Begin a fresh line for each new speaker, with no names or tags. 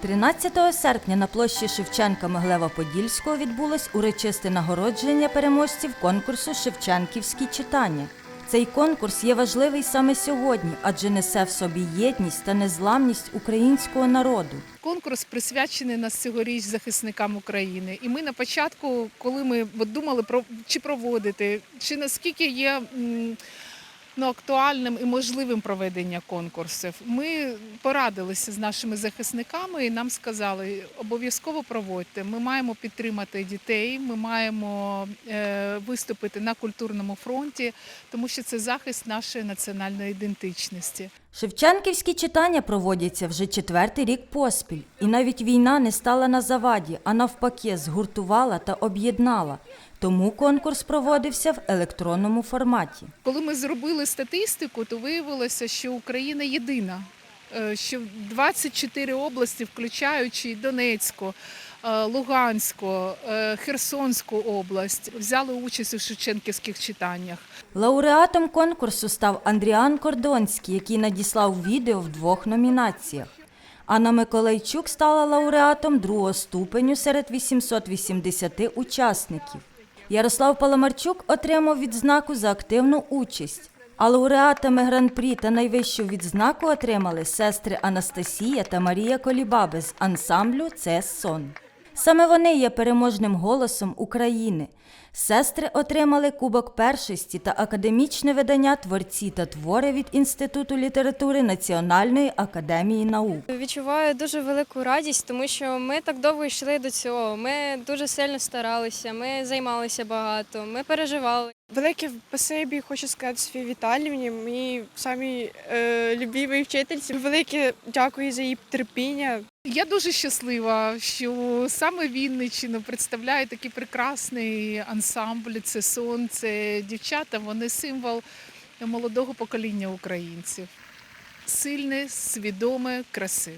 13 серпня на площі Шевченка Моглева-Подільського відбулось урочисте нагородження переможців конкурсу Шевченківські читання. Цей конкурс є важливий саме сьогодні, адже несе в собі єдність та незламність українського народу.
Конкурс присвячений нас цьогоріч захисникам України. І ми на початку, коли ми думали про чи проводити, чи наскільки є м, ну, актуальним і можливим проведення конкурсів, ми порадилися з нашими захисниками і нам сказали, обов'язково проводьте. Ми маємо підтримати дітей, ми маємо е, виступити на культурному фронті, тому що це захист нашої національної ідентичності.
Шевченківські читання проводяться вже четвертий рік поспіль, і навіть війна не стала на заваді, а навпаки, згуртувала та об'єднала. Тому конкурс проводився в електронному форматі.
Коли ми зробили статистику, то виявилося, що Україна єдина, е, що 24 області, включаючи Донецьку, Луганську, е, Херсонську область, взяли участь у шевченківських читаннях.
Лауреатом конкурсу став Андріан Кордонський, який надіслав відео в двох номінаціях. Анна Миколайчук стала лауреатом другого ступеню серед 880 учасників. Ярослав Паламарчук отримав відзнаку за активну участь. А лауреатами гран-прі та найвищу відзнаку отримали сестри Анастасія та Марія Колібаби з ансамблю Це сон. Саме вони є переможним голосом України. Сестри отримали Кубок першості та академічне видання Творці та твори від Інституту літератури Національної академії наук.
Відчуваю дуже велику радість, тому що ми так довго йшли до цього. Ми дуже сильно старалися, ми займалися багато, ми переживали.
Велике спасибі хочу сказати Софії Віталіївні, моїй самій е, любимій вчительці. Велике дякую за її терпіння.
Я дуже щаслива, що саме Вінниччину представляє такий прекрасний ансамбль. Це сон, це дівчата. Вони символ молодого покоління українців. Сильне, свідоме, красиве.